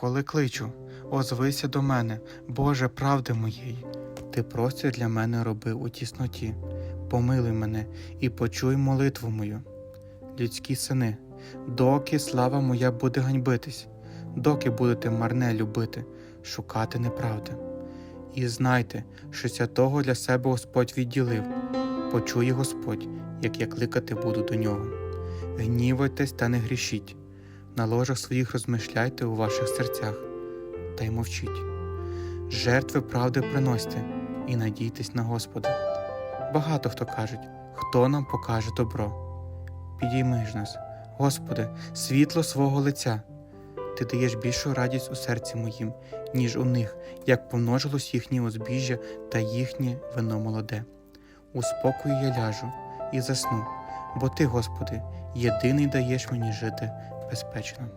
коли кличу, озвися до мене, Боже правди моєї. Ти простір для мене робив у тісноті. Помилуй мене і почуй молитву мою. Людські сини, доки слава моя буде ганьбитись, доки будете марне любити, шукати неправди. І знайте, що святого для себе Господь відділив. Почує Господь, як я кликати буду до нього. Гнівайтесь та не грішіть, на ложах своїх розмишляйте у ваших серцях, та й мовчіть. Жертви правди приносьте і надійтесь на Господа. Багато хто кажуть, хто нам покаже добро. Підійми ж нас, Господи, світло свого лиця. Ти даєш більшу радість у серці моїм, ніж у них, як помножилось їхнє узбіжжя та їхнє вино молоде. У спокої я ляжу і засну, бо Ти, Господи, єдиний даєш мені жити безпечно.